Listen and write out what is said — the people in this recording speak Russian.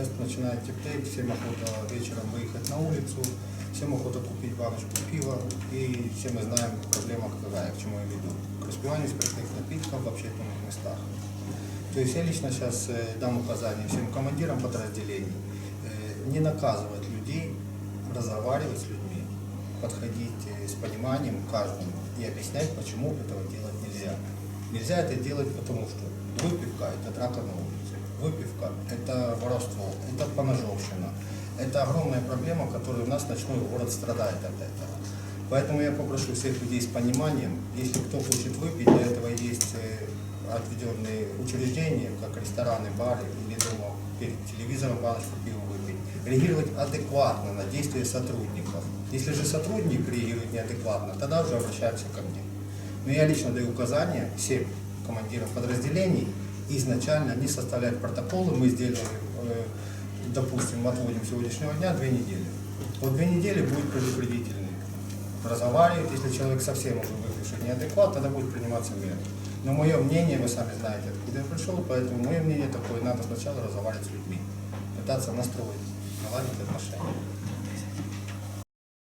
Сейчас начинает теплеть, всем охота вечером выехать на улицу, всем охота купить баночку пива, и все мы знаем, проблема какая, к чему я веду. К распиванию спиртных напитков в общественных местах. То есть я лично сейчас э, дам указание всем командирам подразделений э, не наказывать людей, разговаривать с людьми, подходить э, с пониманием каждому и объяснять, почему этого делать нельзя. Нельзя это делать потому, что выпивка – это драка на улице, выпивка – это воровство, поножовщина. Это огромная проблема, которой у нас ночной город страдает от этого. Поэтому я попрошу всех людей с пониманием, если кто хочет выпить, для этого есть э, отведенные учреждения, как рестораны, бары, или дома перед телевизором баночку пива выпить. Реагировать адекватно на действия сотрудников. Если же сотрудник реагирует неадекватно, тогда уже обращаемся ко мне. Но я лично даю указания всем командирам подразделений изначально не составлять протоколы. Мы сделали, допустим, отводим сегодняшнего дня две недели. Вот две недели будет предупредительный. Разговаривать, если человек совсем уже выпивший неадекват, тогда будет приниматься меры. Но мое мнение, вы сами знаете, откуда я пришел, поэтому мое мнение такое, надо сначала разговаривать с людьми, пытаться настроить, наладить отношения.